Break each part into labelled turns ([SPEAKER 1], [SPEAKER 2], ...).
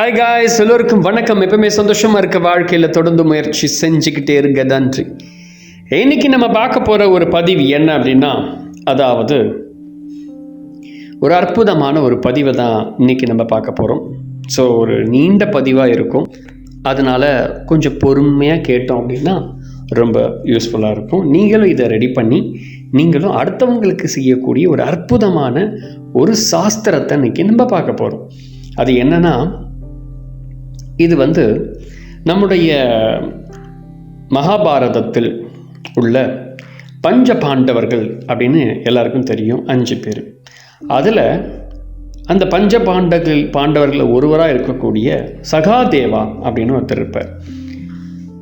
[SPEAKER 1] Hi guys எல்லோருக்கும் வணக்கம். எப்பவுமே சந்தோஷமாக இருக்க வாழ்க்கையில் தொடர்ந்து முயற்சி செஞ்சுக்கிட்டே இருங்க. நன்றி. இன்னைக்கு நம்ம பார்க்க போகிற ஒரு பதிவு என்ன அப்படின்னா அதாவது ஒரு அற்புதமான ஒரு பதிவை தான் இன்னைக்கு நம்ம பார்க்க போகிறோம் ஸோ ஒரு நீண்ட பதிவாக இருக்கும். அதனால் கொஞ்சம் பொறுமையாக கேட்டோம் அப்படின்னா ரொம்ப யூஸ்ஃபுல்லாக இருக்கும். நீங்களும் இதை ரெடி பண்ணி நீங்களும் அடுத்தவங்களுக்கு செய்யக்கூடிய ஒரு அற்புதமான ஒரு சாஸ்திரத்தை இன்னைக்கு நம்ம பார்க்க போகிறோம் அது என்னன்னா இது வந்து நம்முடைய மகாபாரதத்தில் உள்ள பஞ்ச பாண்டவர்கள் அப்படின்னு எல்லாருக்கும் தெரியும் அஞ்சு பேர். அதில் அந்த பஞ்ச பாண்டகள் பாண்டவர்களில் ஒருவராக இருக்கக்கூடிய சகாதேவா அப்படின்னு ஒருத்தர் இருப்பார்.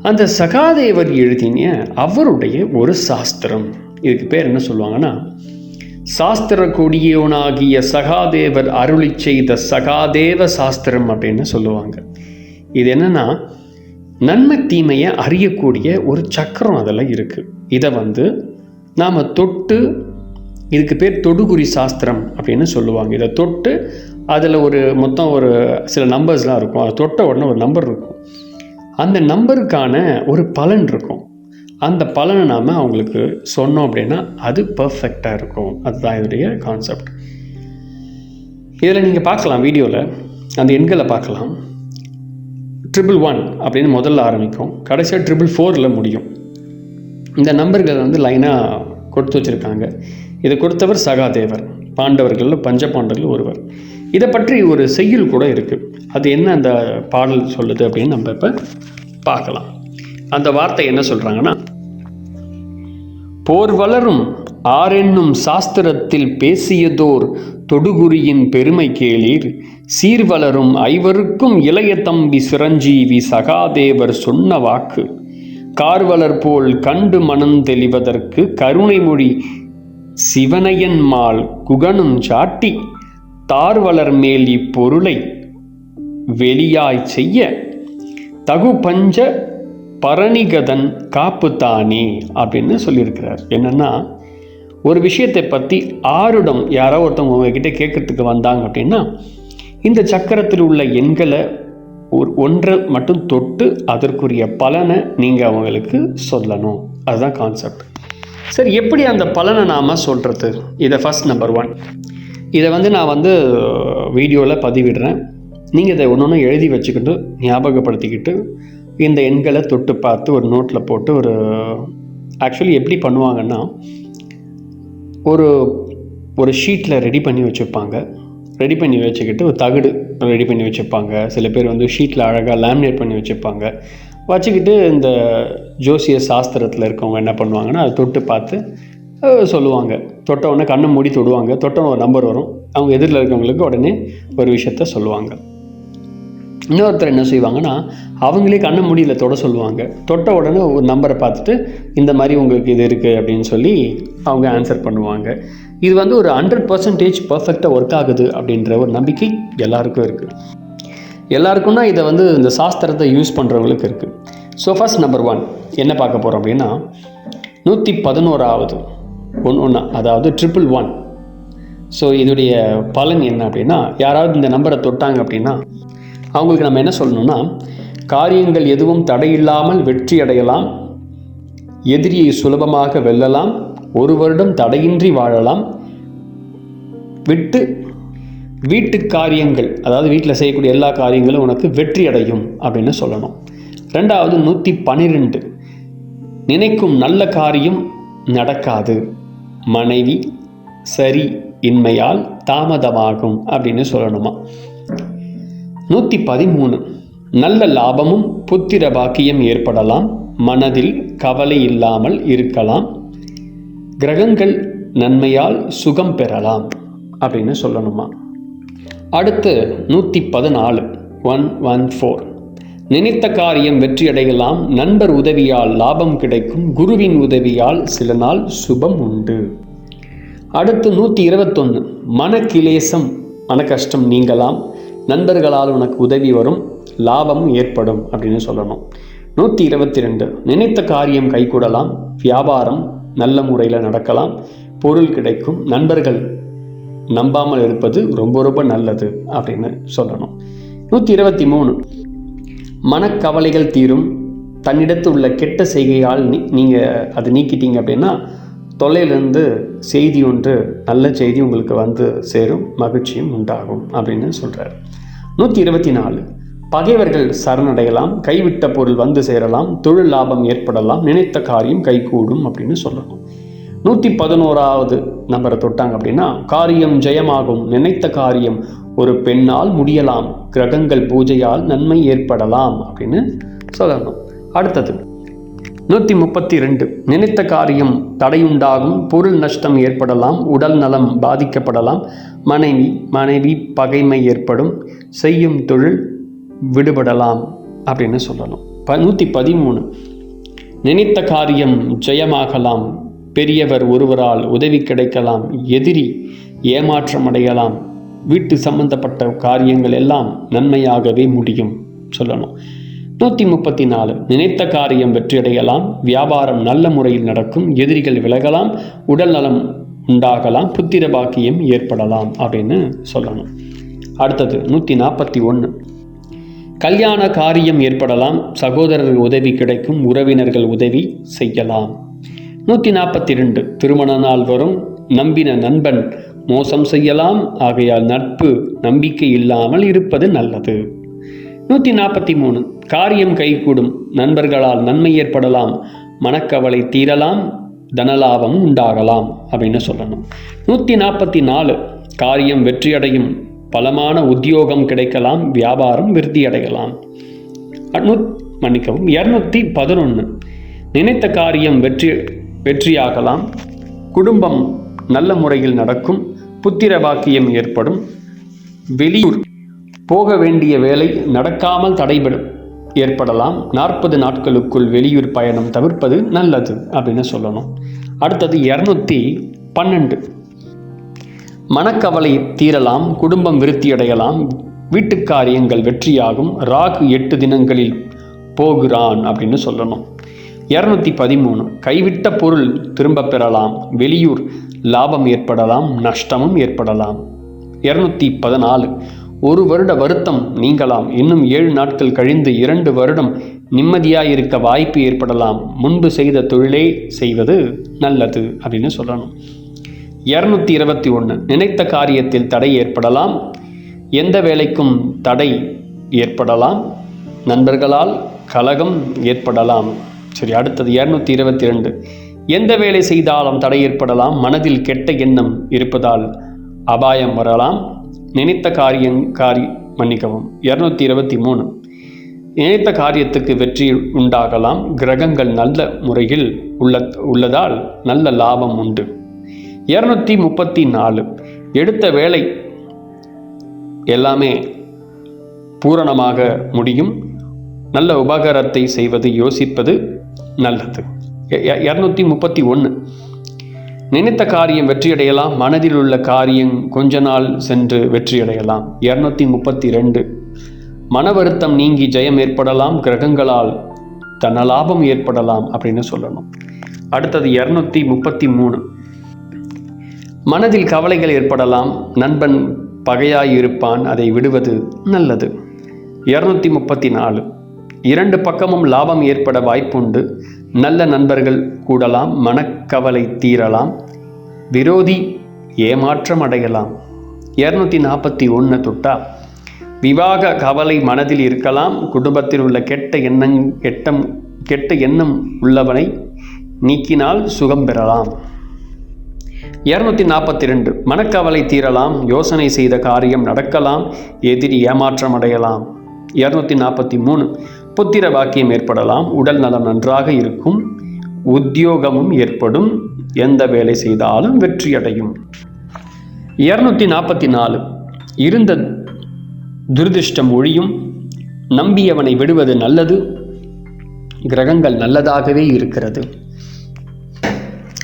[SPEAKER 1] அந்த சகாதேவர் எழுதின அவருடைய ஒரு சாஸ்திரம். இதுக்கு பேர் என்ன சொல்லுவாங்கன்னா சாஸ்திர கொடியோனாகிய சகாதேவர் அருளி செய்த சகாதேவ சாஸ்திரம் அப்படின்னு சொல்லுவாங்க. இது என்னன்னா நன்மை தீமையை அறியக்கூடிய ஒரு சக்கரம் அதில் இருக்குது இதை வந்து நாம் தொட்டு இதுக்கு பேர் தொடுகுறி சாஸ்திரம் அப்படின்னு சொல்லுவாங்க. இதை தொட்டு அதில் ஒரு மொத்தம் ஒரு சில நம்பர்ஸ்லாம் இருக்கும். அதை தொட்ட உடனே ஒரு நம்பர் இருக்கும். அந்த நம்பருக்கான ஒரு பலன் இருக்கும். அந்த பலனை நாம் அவங்களுக்கு சொன்னோம் அப்படின்னா அது பர்ஃபெக்டாக இருக்கும். அதுதான் இதனுடைய கான்செப்ட் இதில் நீங்கள் பார்க்கலாம் வீடியோவில் அந்த எண்களை பார்க்கலாம். ட்ரிபிள் ஒன் அப்படின்னு முதல்ல ஆரம்பிக்கும். கடைசியாக ட்ரிபிள் ஃபோரில் முடியும். இந்த நம்பர்கள் வந்து லைனாக கொடுத்து வச்சுருக்காங்க. இதை கொடுத்தவர் சகாதேவர். பாண்டவர்களில் பஞ்ச பாண்டவர்கள் ஒருவர். இதை பற்றி ஒரு செய்யுள் கூட இருக்குது அது என்ன அந்த பாடல் சொல்லுது அப்படின்னு நம்ம இப்போ பார்க்கலாம். அந்த வார்த்தை என்ன சொல்கிறாங்கன்னா போர் வளரும். ஆரென்னும் சாஸ்திரத்தில் பேசியதோர் தொடுகுரியின் பெருமை கேளீர். சீர்வளரும் ஐவருக்கும் இளைய தம்பி சிரஞ்சீவி சகாதேவர் சொன்ன வாக்கு. கார்வலர் போல் கண்டு மனம் தெளிவதற்கு கருணை மொழி சிவனையன்மால் குகனும் சாட்டி. தார்வலர் மேல் இப்பொருளை வெளியாய் செய்ய தகு பஞ்ச பரணிகதன் காப்புத்தானி அப்படின்னு சொல்லியிருக்கிறார். என்னன்னா ஒரு விஷயத்தை பற்றி ஆருடம் யாரோ ஒருத்தவங்க உங்ககிட்ட கேட்கறதுக்கு வந்தாங்க அப்படின்னா இந்த சக்கரத்தில் உள்ள எண்களை ஒரு ஒன்றை மட்டும் தொட்டு அதற்குரிய பலனை நீங்கள் அவங்களுக்கு சொல்லணும். அதுதான் கான்செப்ட் சரி எப்படி அந்த பலனை நாம் சொல்கிறது இதை ஃபஸ்ட் நம்பர் ஒன் இதை வந்து நான் வந்து வீடியோவில் பதிவிடுறேன். நீங்கள் இதை ஒன்று ஒன்று எழுதி வச்சுக்கிட்டு ஞாபகப்படுத்திக்கிட்டு இந்த எண்களை தொட்டு பார்த்து ஒரு நோட்டில் போட்டு ஒரு ஆக்சுவலி எப்படி பண்ணுவாங்கன்னா ஒரு ஒரு ஷீட்டில் ரெடி பண்ணி வச்சுருப்பாங்க ரெடி பண்ணி வச்சுக்கிட்டு ஒரு தகடு ரெடி பண்ணி வச்சுருப்பாங்க சில பேர் வந்து ஷீட்டில் அழகாக லேமினேட் பண்ணி வச்சுருப்பாங்க வச்சுக்கிட்டு இந்த ஜோசிய சாஸ்திரத்தில் இருக்கவங்க என்ன பண்ணுவாங்கன்னா அதை தொட்டு பார்த்து சொல்லுவாங்க. தொட்டவுடனே கண்ணை மூடி தொடுவாங்க. தொட்ட ஒரு நம்பர் வரும். அவங்க எதிரில் இருக்கவங்களுக்கு உடனே ஒரு விஷயத்த சொல்லுவாங்க. இன்னொருத்தர் என்ன செய்வாங்கன்னா அவங்களே கண்ண முடியல தொட சொல்லுவாங்க. தொட்ட உடனே ஒரு நம்பரை பார்த்துட்டு இந்த மாதிரி உங்களுக்கு இது இருக்குது அப்படின்னு சொல்லி அவங்க ஆன்சர் பண்ணுவாங்க. இது வந்து ஒரு ஹண்ட்ரட் பர்சன்டேஜ் பர்ஃபெக்டாக ஒர்க் ஆகுது அப்படின்ற ஒரு நம்பிக்கை எல்லாருக்கும் இருக்குது எல்லாருக்கும்னா இதை வந்து இந்த சாஸ்திரத்தை யூஸ் பண்ணுறவங்களுக்கு இருக்குது ஸோ ஃபஸ்ட் நம்பர் ஒன் என்ன பார்க்க போகிறோம் அப்படின்னா நூற்றி பதினோராவது ஒன்று ஒன்றா அதாவது ட்ரிபிள் ஒன் ஸோ இதோடைய பலன் என்ன அப்படின்னா யாராவது இந்த நம்பரை தொட்டாங்க அப்படின்னா அவங்களுக்கு நம்ம என்ன சொல்லணும்னா காரியங்கள் எதுவும் தடையில்லாமல் வெற்றி அடையலாம் எதிரியை சுலபமாக வெல்லலாம் ஒரு வருடம் தடையின்றி வாழலாம் விட்டு வீட்டு காரியங்கள் அதாவது வீட்டில் செய்யக்கூடிய எல்லா காரியங்களும் உனக்கு வெற்றி அடையும் அப்படின்னு சொல்லணும். ரெண்டாவது நூற்றி பன்னிரெண்டு நினைக்கும் நல்ல காரியம் நடக்காது. மனைவி சரி இன்மையால் தாமதமாகும் அப்படின்னு சொல்லணுமா? நூற்றி பதிமூணு. நல்ல லாபமும் புத்திர பாக்கியம் ஏற்படலாம். மனதில் கவலை இல்லாமல் இருக்கலாம். கிரகங்கள் நன்மையால் சுகம் பெறலாம் அப்படின்னு சொல்லணுமா? அடுத்து நூற்றி பதினாலு. One one four. நினைத்த காரியம் வெற்றியடையலாம். நண்பர் உதவியால் லாபம் கிடைக்கும். குருவின் உதவியால் சில நாள் சுபம் உண்டு. அடுத்து நூற்றி இருபத்தொன்று மனக்கிலேசம். மன கஷ்டம் நீங்கலாம். நண்பர்களால் உனக்கு உதவி வரும் லாபமும் ஏற்படும் அப்படின்னு சொல்லணும். நூற்றி இருபத்தி ரெண்டு நினைத்த காரியம் கைகூடலாம் வியாபாரம் நல்ல முறையில் நடக்கலாம் பொருள் கிடைக்கும் நண்பர்கள் நம்பாமல் இருப்பது ரொம்ப ரொம்ப நல்லது அப்படின்னு சொல்லணும். நூற்றி இருபத்தி மூணு மனக்கவலைகள் தீரும் தன்னிடத்து உள்ள கெட்ட செய்கையால் நீ நீங்கள் அதை நீக்கிட்டீங்க அப்படின்னா தொல்லையிலிருந்து செய்தி ஒன்று நல்ல செய்தி உங்களுக்கு வந்து சேரும் மகிழ்ச்சியும் உண்டாகும் அப்படின்னு சொல்கிறார் நூற்றி இருபத்தி நாலு பகைவர்கள் சரணடையலாம் கைவிட்ட பொருள் வந்து சேரலாம் தொழில் லாபம் ஏற்படலாம் நினைத்த காரியம் கைகூடும் அப்படின்னு சொல்லணும். நூற்றி பதினோராவது நம்பரை தொட்டாங்க அப்படின்னா காரியம் ஜெயமாகும் நினைத்த காரியம் ஒரு பெண்ணால் முடியலாம் கிரகங்கள் பூஜையால் நன்மை ஏற்படலாம் அப்படின்னு சொல்லணும். அடுத்தது நூற்றி முப்பத்தி ரெண்டு நினைத்த காரியம் தடையுண்டாகும் பொருள் நஷ்டம் ஏற்படலாம் உடல் நலம் பாதிக்கப்படலாம் மனைவி மனைவி பகைமை ஏற்படும் செய்யும் தொழில் விடுபடலாம் அப்படின்னு சொல்லணும். ப நூற்றி பதிமூணு நினைத்த காரியம் ஜெயமாகலாம் பெரியவர் ஒருவரால் உதவி கிடைக்கலாம் எதிரி ஏமாற்றம் அடையலாம் வீட்டு சம்பந்தப்பட்ட காரியங்கள் எல்லாம் நன்மையாகவே முடியும் சொல்லணும். நூற்றி முப்பத்தி நாலு. நினைத்த காரியம் வெற்றியடையலாம். வியாபாரம் நல்ல முறையில் நடக்கும். எதிரிகள் விலகலாம். உடல் நலம் உண்டாகலாம். புத்திர பாக்கியம் ஏற்படலாம் அப்படின்னு சொல்லணும். அடுத்தது நூற்றி நாற்பத்தி ஒன்று கல்யாண காரியம் ஏற்படலாம். சகோதரர் உதவி கிடைக்கும். உறவினர்கள் உதவி செய்யலாம். நூற்றி நாற்பத்தி ரெண்டு. திருமண நாள் வரும். நம்பின நண்பன் மோசம் செய்யலாம். ஆகையால் நட்பு நம்பிக்கை இல்லாமல் இருப்பது நல்லது. நூற்றி நாற்பத்தி மூணு காரியம் கைகூடும் நண்பர்களால் நன்மை ஏற்படலாம். மனக்கவலை தீரலாம். தனலாபம் உண்டாகலாம் அப்படின்னு சொல்லணும். நூற்றி நாற்பத்தி நாலு காரியம் வெற்றியடையும். பலமான உத்தியோகம் கிடைக்கலாம். வியாபாரம் விருத்தியடையலாம் நூ மன்னிக்கவும் இரநூத்தி பதினொன்று நினைத்த காரியம் வெற்றி வெற்றியாகலாம். குடும்பம் நல்ல முறையில் நடக்கும். புத்திர பாக்கியம் ஏற்படும். வெளியூர் போக வேண்டிய வேலை நடக்காமல் தடைபடும் ஏற்படலாம். நாற்பது நாட்களுக்குள் வெளியூர் பயணம் தவிர்ப்பது நல்லது அப்படின்னு சொல்லணும். அடுத்தது இரநூத்தி பன்னெண்டு. மனக்கவலை தீரலாம் குடும்பம் விருத்தியடையலாம் வீட்டுக் காரியங்கள் வெற்றியாகும் ராகு எட்டு தினங்களில் போகிறான் அப்படின்னு சொல்லணும். இரநூத்தி பதிமூணு. கைவிட்ட பொருள் திரும்பப் பெறலாம் வெளியூர் லாபம் ஏற்படலாம் நஷ்டமும் ஏற்படலாம். இரநூத்தி பதினாலு. ஒரு வருட வருத்தம் நீங்கலாம். இன்னும் ஏழு நாட்கள் கழிந்து இரண்டு வருடம் நிம்மதியாயிருக்க வாய்ப்பு ஏற்படலாம். முன்பு செய்த தொழிலே செய்வது நல்லது அப்படின்னு சொல்லணும். இரநூத்தி இருபத்தி ஒன்று நினைத்த காரியத்தில் தடை ஏற்படலாம். எந்த வேலைக்கும் தடை ஏற்படலாம். நண்பர்களால் கலகம் ஏற்படலாம். சரி அடுத்தது இரநூத்தி இருபத்தி ரெண்டு எந்த வேலை செய்தாலும் தடை ஏற்படலாம். மனதில் கெட்ட எண்ணம் இருப்பதால் அபாயம் வரலாம். நினைத்த காரியம் காரி மன்னிக்கவும் இரநூத்தி இருபத்தி மூணு. நினைத்த காரியத்துக்கு வெற்றி உண்டாகலாம். கிரகங்கள் நல்ல முறையில் உள்ள உள்ளதால் நல்ல லாபம் உண்டு. இரநூத்தி முப்பத்தி நாலு. எடுத்த வேலை எல்லாமே பூரணமாக முடியும். நல்ல உபகாரத்தை செய்வது யோசிப்பது நல்லது. இரநூத்தி முப்பத்தி ஒன்று. நினைத்த காரியம் வெற்றியடையலாம். மனதில் உள்ள காரியம் கொஞ்ச நாள் சென்று வெற்றியடையலாம். இரநூத்தி முப்பத்தி ரெண்டு. மன வருத்தம் நீங்கி ஜெயம் ஏற்படலாம். கிரகங்களால் தனலாபம் ஏற்படலாம் அப்படின்னு சொல்லணும். அடுத்தது இரநூத்தி முப்பத்தி மூணு. மனதில் கவலைகள் ஏற்படலாம். நண்பன் பகையாயிருப்பான். அதை விடுவது நல்லது. இரநூத்தி முப்பத்தி நாலு. இரண்டு பக்கமும் லாபம் ஏற்பட வாய்ப்புண்டு. நல்ல நண்பர்கள் கூடலாம் மனக்கவலை தீரலாம் விரோதி ஏமாற்றம் அடையலாம். இரநூத்தி நாற்பத்தி ஒன்று தொட்டா விவாக கவலை மனதில் இருக்கலாம் குடும்பத்தில் உள்ள கெட்ட எண்ணங் கெட்டம் கெட்ட எண்ணம் உள்ளவனை நீக்கினால் சுகம் பெறலாம். இரநூத்தி நாற்பத்தி ரெண்டு மனக்கவலை தீரலாம் யோசனை செய்த காரியம் நடக்கலாம் எதிரி ஏமாற்றம் அடையலாம். இரநூத்தி நாற்பத்தி மூணு புத்திர பாக்கியம் ஏற்படலாம். உடல் நலம் நன்றாக இருக்கும். உத்தியோகமும் ஏற்படும். எந்த வேலை செய்தாலும் வெற்றியடையும் இரநூத்தி நாற்பத்தி நாலு இருந்த துரதிர்ஷ்டம் ஒழியும். நம்பியவனை விடுவது நல்லது. கிரகங்கள் நல்லதாகவே இருக்கிறது.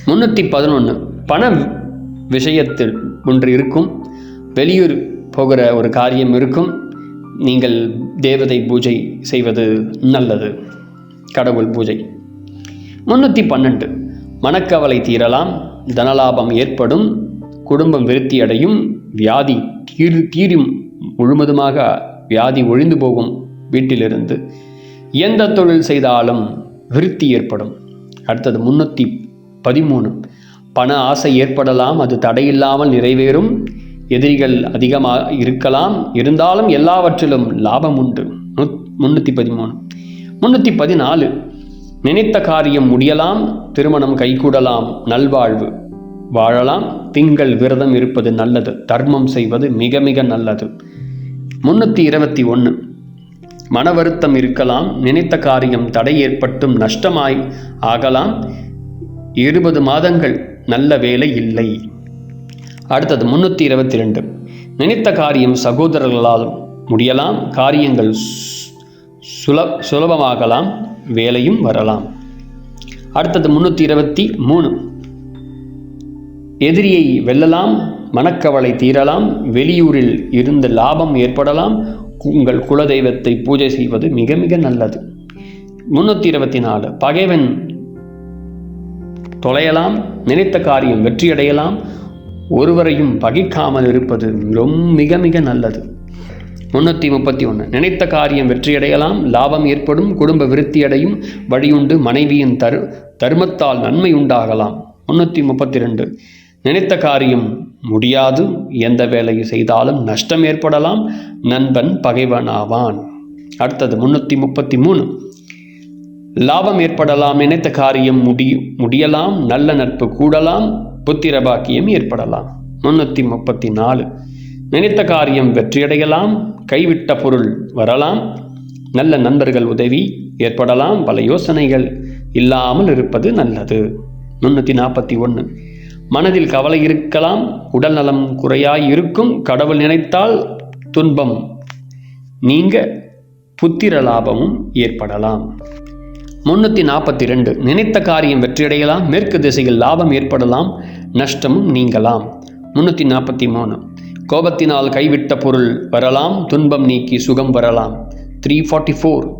[SPEAKER 1] முன்னூற்றி பதினொன்று பண விஷயத்தில் ஒன்று இருக்கும். வெளியூர் போகிற ஒரு காரியம் இருக்கும். நீங்கள் தேவதை பூஜை செய்வது நல்லது. கடவுள் பூஜை. முன்னூற்றி பன்னெண்டு. மனக்கவலை தீரலாம் தனலாபம் ஏற்படும் குடும்பம் விருத்தி அடையும் வியாதி தீர் தீரும் முழுவதுமாக வியாதி ஒழிந்து போகும் வீட்டிலிருந்து எந்த தொழில் செய்தாலும் விருத்தி ஏற்படும். அடுத்தது முன்னூற்றி பதிமூணு. பண ஆசை ஏற்படலாம் அது தடையில்லாமல் நிறைவேறும். எதிரிகள் அதிகமாக இருக்கலாம். இருந்தாலும் எல்லாவற்றிலும் லாபம் உண்டு. முன்னூற்றி பதிமூணு. முன்னூற்றி பதினாலு. நினைத்த காரியம் முடியலாம். திருமணம் கைகூடலாம். நல்வாழ்வு வாழலாம். திங்கள் விரதம் இருப்பது நல்லது. தர்மம் செய்வது மிக மிக நல்லது. முன்னூற்றி இருபத்தி ஒன்று மன வருத்தம் இருக்கலாம். நினைத்த காரியம் தடை ஏற்பட்டும். நஷ்டமாய் ஆகலாம். இருபது மாதங்கள் நல்ல வேலை இல்லை. அடுத்தது முன்னூற்றி இருபத்தி ரெண்டு நினைத்த காரியம் சகோதரர்களால் முடியலாம் காரியங்கள் சுல சுலபமாகலாம் வேலையும் வரலாம். அடுத்தது முன்னூற்றி இருபத்தி மூணு எதிரியை வெல்லலாம் மனக்கவலை தீரலாம் வெளியூரில் இருந்து லாபம் ஏற்படலாம் உங்கள் குலதெய்வத்தை பூஜை செய்வது மிக மிக நல்லது. முன்னூற்றி இருபத்தி நாலு பகைவன் தொலையலாம் நினைத்த காரியம் வெற்றியடையலாம் ஒருவரையும் பகிக்காமல் இருப்பது ரொம்ப மிக மிக நல்லது. முன்னூற்றி முப்பத்தி ஒன்று நினைத்த காரியம் வெற்றியடையலாம். லாபம் ஏற்படும். குடும்ப விருத்தியடையும். வழியுண்டு மனைவியின் தரு தர்மத்தால் நன்மை உண்டாகலாம். முன்னூற்றி முப்பத்தி ரெண்டு. நினைத்த காரியம் முடியாது. எந்த வேலையை செய்தாலும் நஷ்டம் ஏற்படலாம். நண்பன் பகைவனாவான். அடுத்தது முன்னூற்றி முப்பத்தி மூணு. லாபம் ஏற்படலாம். நினைத்த காரியம் முடி முடியலாம். நல்ல நட்பு கூடலாம். புத்திர பாக்கியம் ஏற்படலாம். முன்னூற்றி முப்பத்தி நாலு நினைத்த காரியம் வெற்றியடையலாம். கைவிட்ட பொருள் வரலாம். நல்ல நண்பர்கள் உதவி ஏற்படலாம். பல யோசனைகள் இல்லாமல் இருப்பது நல்லது. முன்னூற்றி நாற்பத்தி ஒன்று மனதில் கவலை இருக்கலாம். உடல் நலம் குறையாய் இருக்கும். கடவுள் நினைத்தால் துன்பம் நீங்க புத்திர லாபமும் ஏற்படலாம். முன்னூற்றி நாற்பத்தி ரெண்டு. நினைத்த காரியம் வெற்றியடையலாம் மேற்கு திசையில் லாபம் ஏற்படலாம் நஷ்டமும் நீங்கலாம். முன்னூற்றி நாற்பத்தி மூணு. கோபத்தினால் கைவிட்ட பொருள் வரலாம் துன்பம் நீக்கி சுகம் வரலாம். த்ரீ ஃபார்ட்டி ஃபோர்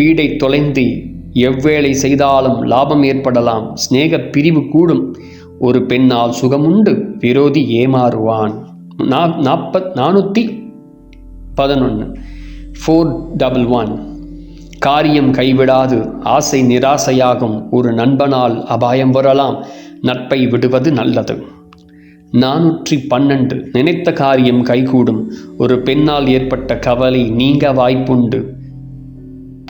[SPEAKER 1] பீடை தொலைந்து எவ்வேளை செய்தாலும் லாபம் ஏற்படலாம் சிநேக பிரிவு கூடும். ஒரு பெண்ணால் சுகமுண்டு விரோதி ஏமாறுவான். நா நாற்பத் நானூற்றி பதினொன்று ஃபோர் டபுள் ஒன் காரியம் கைவிடாது. ஆசை நிராசையாகும். ஒரு நண்பனால் அபாயம் வரலாம். நட்பை விடுவது நல்லது. நானூற்றி பன்னெண்டு. நினைத்த காரியம் கைகூடும். ஒரு பெண்ணால் ஏற்பட்ட கவலை நீங்க வாய்ப்புண்டு.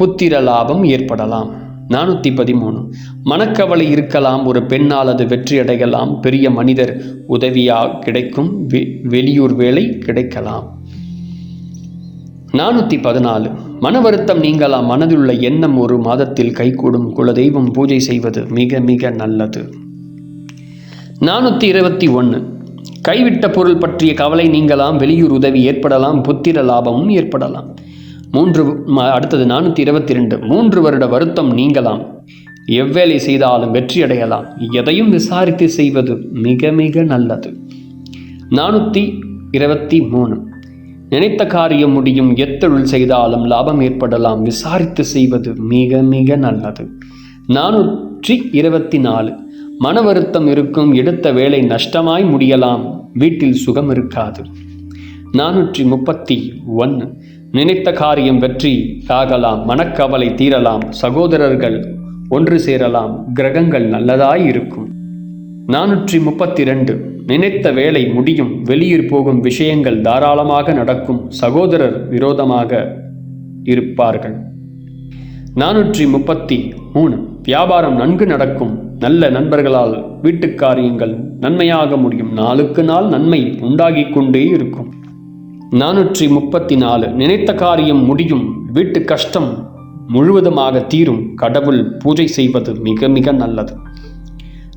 [SPEAKER 1] புத்திர லாபம் ஏற்படலாம். நானூற்றி பதிமூணு. மனக்கவலை இருக்கலாம். ஒரு பெண்ணால் அது வெற்றியடையலாம் பெரிய மனிதர் உதவியாக கிடைக்கும். வெ வெளியூர் வேலை கிடைக்கலாம். நானூற்றி பதினாலு. மன வருத்தம் நீங்களாம் மனதிலுள்ள எண்ணம் ஒரு மாதத்தில் கைகூடும். குலதெய்வம் பூஜை செய்வது மிக மிக நல்லது. நானூற்றி இருபத்தி ஒன்று கைவிட்ட பொருள் பற்றிய கவலை நீங்களாம் வெளியூர் உதவி ஏற்படலாம் புத்திர லாபமும் ஏற்படலாம். மூன்று அடுத்தது நானூற்றி இருபத்தி ரெண்டு. மூன்று வருட வருத்தம் நீங்கலாம். எவ்வேலை செய்தாலும் வெற்றி அடையலாம். எதையும் விசாரித்து செய்வது மிக மிக நல்லது. நானூற்றி இருபத்தி மூணு. நினைத்த காரியம் முடியும் எத்தொழில் செய்தாலும் லாபம் ஏற்படலாம். விசாரித்து செய்வது மிக மிக நல்லது. நானூற்றி இருபத்தி நாலு மன வருத்தம் இருக்கும் எடுத்த வேலை நஷ்டமாய் முடியலாம். வீட்டில் சுகம் இருக்காது. நானூற்றி முப்பத்தி ஒன்று நினைத்த காரியம் வெற்றி ஆகலாம். மனக்கவலை தீரலாம். சகோதரர்கள் ஒன்று சேரலாம். கிரகங்கள் நல்லதாய் இருக்கும். நானூற்றி முப்பத்தி ரெண்டு நினைத்த வேலை முடியும். வெளியூர் போகும் விஷயங்கள் தாராளமாக நடக்கும். சகோதரர் விரோதமாக இருப்பார்கள். நானூற்றி முப்பத்தி மூணு வியாபாரம் நன்கு நடக்கும். நல்ல நண்பர்களால் வீட்டுக் காரியங்கள் நன்மையாக முடியும். நாளுக்கு நாள் நன்மை உண்டாகிக் கொண்டே இருக்கும். நானூற்றி முப்பத்தி நாலு நினைத்த காரியம் முடியும். வீட்டு கஷ்டம் முழுவதுமாக தீரும். கடவுள் பூஜை செய்வது மிக மிக நல்லது.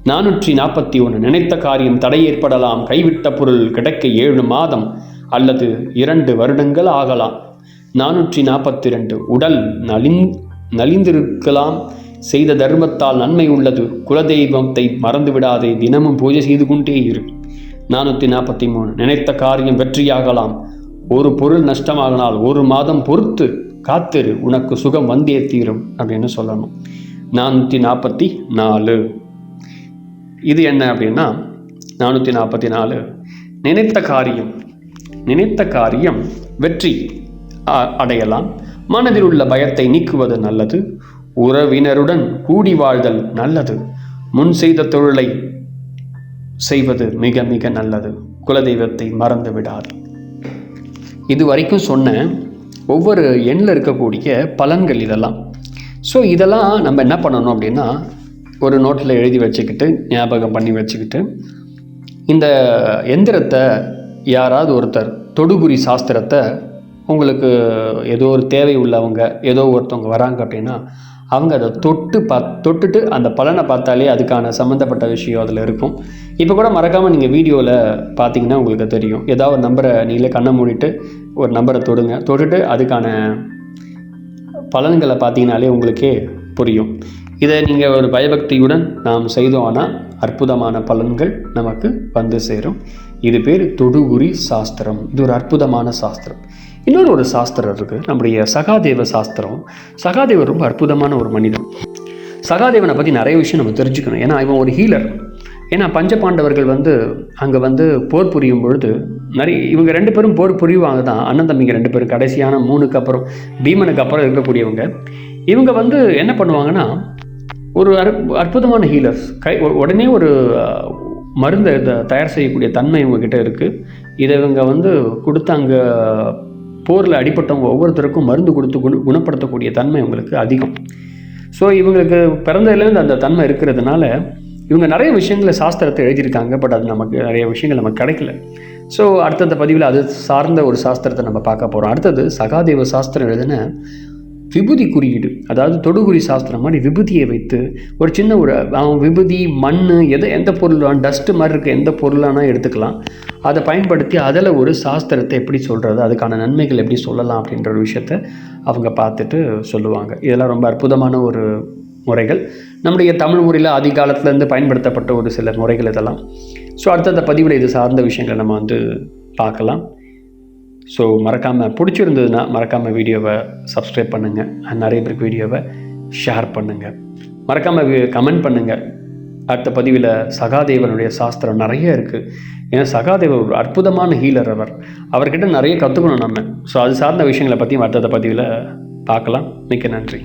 [SPEAKER 1] நானூற்றி நாற்பத்தி ஒன்று. நினைத்த காரியம் தடை ஏற்படலாம் கைவிட்ட பொருள் கிடைக்க ஏழு மாதம் அல்லது இரண்டு வருடங்கள் ஆகலாம். நானூற்றி நாற்பத்தி ரெண்டு உடல் நலிந் நலிந்திருக்கலாம். செய்த தர்மத்தால் நன்மை உள்ளது. குலதெய்வத்தை மறந்து விடாதே தினமும் பூஜை செய்து கொண்டே இரு. நானூற்றி நாற்பத்தி மூணு நினைத்த காரியம் வெற்றியாகலாம். ஒரு பொருள் நஷ்டமாகனால் ஒரு மாதம் பொறுத்து காத்திரு. உனக்கு சுகம் வந்தே தீரும் அப்படின்னு சொல்லணும். நானூற்றி நாற்பத்தி நாலு இது என்ன அப்படின்னா நானூற்றி நாற்பத்தி நாலு நினைத்த காரியம் நினைத்த காரியம் வெற்றி அ- அடையலாம். மனதில் உள்ள பயத்தை நீக்குவது நல்லது. உறவினருடன் கூடி வாழ்தல் நல்லது. முன் செய்த தொழிலை செய்வது மிக மிக நல்லது. குலதெய்வத்தை மறந்து விடாது. இது வரைக்கும் சொன்ன ஒவ்வொரு எண்ணில் இருக்கக்கூடிய பலன்கள் இதெல்லாம். ஸோ இதெல்லாம் நம்ம என்ன பண்ணணும் அப்படின்னா ஒரு நோட்டில் எழுதி வச்சுக்கிட்டு ஞாபகம் பண்ணி வச்சுக்கிட்டு இந்த எந்திரத்தை யாராவது ஒருத்தர் தொடுகுறி சாஸ்திரத்தை உங்களுக்கு ஏதோ ஒரு தேவை உள்ளவங்க ஏதோ ஒருத்தவங்க வராங்க அப்படின்னா அவங்க அதை தொட்டு பா தொட்டுட்டு அந்த பலனை பார்த்தாலே அதுக்கான சம்மந்தப்பட்ட விஷயம் அதில் இருக்கும். இப்போ கூட மறக்காமல் நீங்கள் வீடியோவில் பார்த்தீங்கன்னா உங்களுக்கு தெரியும். ஏதாவது ஒரு நம்பரை நீங்களே கண்ணை மூடிட்டு ஒரு நம்பரை தொடுங்க. தொட்டுட்டு அதுக்கான பலன்களை பார்த்தீங்கனாலே உங்களுக்கே புரியும். இதை நீங்கள் ஒரு பயபக்தியுடன் நாம் செய்தோம்னா அற்புதமான பலன்கள் நமக்கு வந்து சேரும். இது பேர் தொடுகுறி சாஸ்திரம். இது ஒரு அற்புதமான சாஸ்திரம். இன்னொரு ஒரு சாஸ்திரம் இருக்குது நம்முடைய சகாதேவ சாஸ்திரம். சகாதேவர் ரொம்ப அற்புதமான ஒரு மனிதன். சகாதேவனை பற்றி நிறைய விஷயம் நம்ம தெரிஞ்சுக்கணும். ஏன்னா இவன் ஒரு ஹீலர் ஏன்னா பஞ்சபாண்டவர்கள் வந்து அங்கே வந்து போர் புரியும் பொழுது நிறைய இவங்க ரெண்டு பேரும் போர் புரிவாங்க தான். அண்ணன் தம்பிங்க ரெண்டு பேரும். கடைசியான மூணுக்கு அப்புறம் பீமனுக்கு அப்புறம் இருக்கக்கூடியவங்க. இவங்க வந்து என்ன பண்ணுவாங்கன்னா ஒரு அற்புதமான ஹீலர்ஸ் கை உடனே ஒரு மருந்தை தயார் செய்யக்கூடிய தன்மை இவங்ககிட்ட இருக்குது இதை இவங்க வந்து கொடுத்து அங்கே போரில் அடிப்பட்டவங்க ஒவ்வொருத்தருக்கும் மருந்து கொடுத்து குண குணப்படுத்தக்கூடிய தன்மை இவங்களுக்கு அதிகம். ஸோ இவங்களுக்கு பிறந்ததுலேருந்து அந்த தன்மை இருக்கிறதுனால இவங்க நிறைய விஷயங்களை சாஸ்திரத்தை எழுதியிருக்காங்க பட் அது நமக்கு நிறைய விஷயங்கள் நமக்கு கிடைக்கல. ஸோ அடுத்தடுத்த பதிவில் அது சார்ந்த ஒரு சாஸ்திரத்தை நம்ம பார்க்க போகிறோம் அடுத்தது சகாதேவ சாஸ்திரம் எழுதின விபூதி குறியீடு அதாவது தொடுகுறி சாஸ்திரம் மாதிரி விபூதியை வைத்து ஒரு சின்ன ஒரு அவன் விபூதி மண் எதை எந்த பொருள் டஸ்ட்டு மாதிரி இருக்க எந்த பொருளானா எடுத்துக்கலாம். அதை பயன்படுத்தி அதில் ஒரு சாஸ்திரத்தை எப்படி சொல்கிறது அதுக்கான நன்மைகள் எப்படி சொல்லலாம் அப்படின்ற ஒரு விஷயத்த அவங்க பார்த்துட்டு சொல்லுவாங்க. இதெல்லாம் ரொம்ப அற்புதமான ஒரு முறைகள். நம்முடைய தமிழ் மொழியில் ஆதி காலத்துலேருந்து பயன்படுத்தப்பட்ட ஒரு சில முறைகள் இதெல்லாம். ஸோ அடுத்தடுத்த பதிவில் இது சார்ந்த விஷயங்களை நம்ம வந்து பார்க்கலாம். ஸோ மறக்காமல் பிடிச்சிருந்ததுன்னா மறக்காமல் வீடியோவை சப்ஸ்கிரைப் பண்ணுங்கள் நிறைய பேருக்கு வீடியோவை ஷேர் பண்ணுங்கள் மறக்காமல் கமெண்ட் பண்ணுங்கள் அடுத்த பதிவில் சகாதேவனுடைய சாஸ்திரம் நிறைய இருக்குது ஏன்னா சகாதேவர் ஒரு அற்புதமான ஹீலர் அவர். அவர்கிட்ட நிறைய கற்றுக்கணும் நம்ம. ஸோ அது சார்ந்த விஷயங்களை பற்றியும் அடுத்த பதிவில் பார்க்கலாம். மிக்க நன்றி.